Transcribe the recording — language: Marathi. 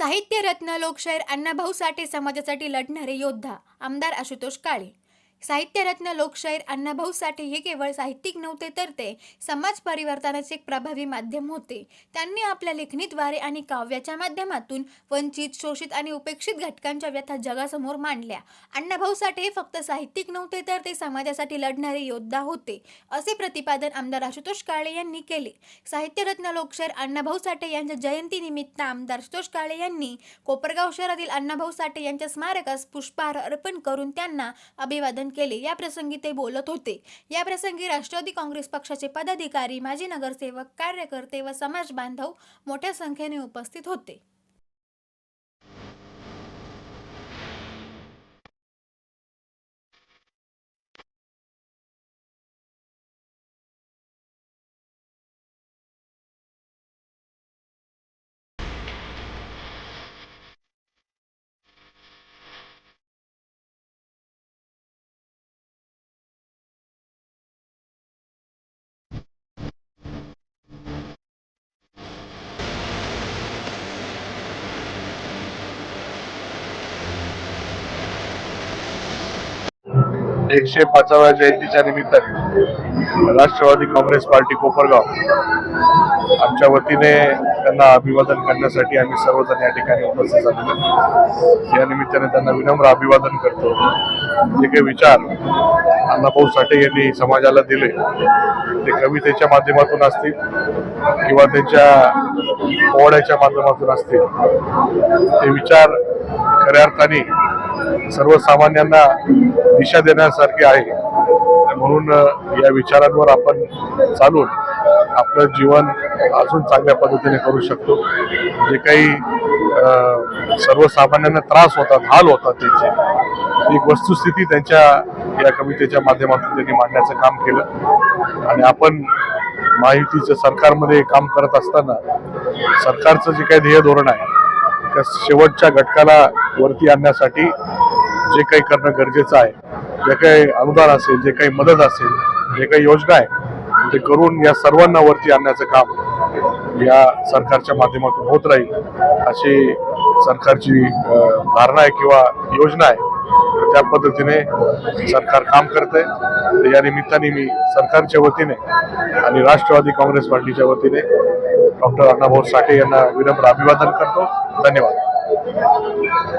साहित्यरत्न लोकशाहीर अण्णाभाऊ साठे समाजासाठी लढणारे योद्धा आमदार आशुतोष काळे. साहित्यरत्न लोकशाहीर अण्णाभाऊ साठे हे केवळ साहित्यिक नव्हते तर ते समाज परिवर्तनाचे एक प्रभावी माध्यम होते. त्यांनी आपल्या लेखणीद्वारे आणि काव्याच्या माध्यमातून वंचित शोषित आणि उपेक्षित घटकांच्या व्यथा जगासमोर मांडल्या. अण्णाभाऊ साठे हे फक्त साहित्यिक नव्हते तर ते समाजासाठी लढणारे योद्धा होते असे प्रतिपादन आमदार आशुतोष काळे यांनी केले. साहित्यरत्न लोकशाहीर अण्णाभाऊ साठे यांच्या जयंतीनिमित्त आमदार आशुतोष काळे यांनी कोपरगाव शहरातील अण्णाभाऊ साठे यांच्या स्मारकास पुष्पहार अर्पण करून त्यांना अभिवादन केले. या प्रसंगी ते बोलत होते. या प्रसंगी राष्ट्रवादी काँग्रेस पक्षाचे पदाधिकारी माजी नगरसेवक कार्यकर्ते व समाज बांधव मोठ्या संख्येने उपस्थित होते. एकशे पाचाव्या जयंतीच्या निमित्ताने राष्ट्रवादी काँग्रेस पार्टी कोपरगाव. आमच्या वतीने त्यांना अभिवादन करण्यासाठी आम्ही सर्वजण या ठिकाणी उपस्थित झालेलो या निमित्ताने त्यांना विनम्र अभिवादन करतो. जे काही विचार अण्णाभाऊ साठे यांनी समाजाला दिले ते कवितेच्या माध्यमातून असतील किंवा त्यांच्या पोवाड्याच्या माध्यमातून असतील ते विचार खऱ्या अर्थाने सर्वसामान्यांना दिशा देण्यासारखी आहे. म्हणून या विचारांवर आपण चालून आपलं जीवन अजून चांगल्या पद्धतीने करू शकतो. जे काही सर्वसामान्यांना त्रास होतात हाल होतात त्यांचे एक वस्तुस्थिती त्यांच्या या कवितेच्या माध्यमातून त्यांनी मांडण्याचं काम केलं. आणि आपण माहितीचं सरकारमध्ये काम करत असताना सरकारचं जे काही ध्येय धोरण आहे त्या शेवटच्या घटकाला वरती आणण्यासाठी जे काही करणं गरजेचं आहे जे काही अनुदान असेल जे काही मदत असेल जे काही योजना आहे ते करून या सर्वांना वरती आणण्याचं काम या सरकारच्या माध्यमातून होत राहील. अशी सरकारची धारणा आहे किंवा योजना आहे तर त्या पद्धतीने सरकार काम करते या निमित्ताने मी सरकारच्या वतीने आणि राष्ट्रवादी काँग्रेस पार्टीच्या वतीने डॉक्टर अण्णाभाऊ साठे यांना विनम्र अभिवादन करतो. धन्यवाद.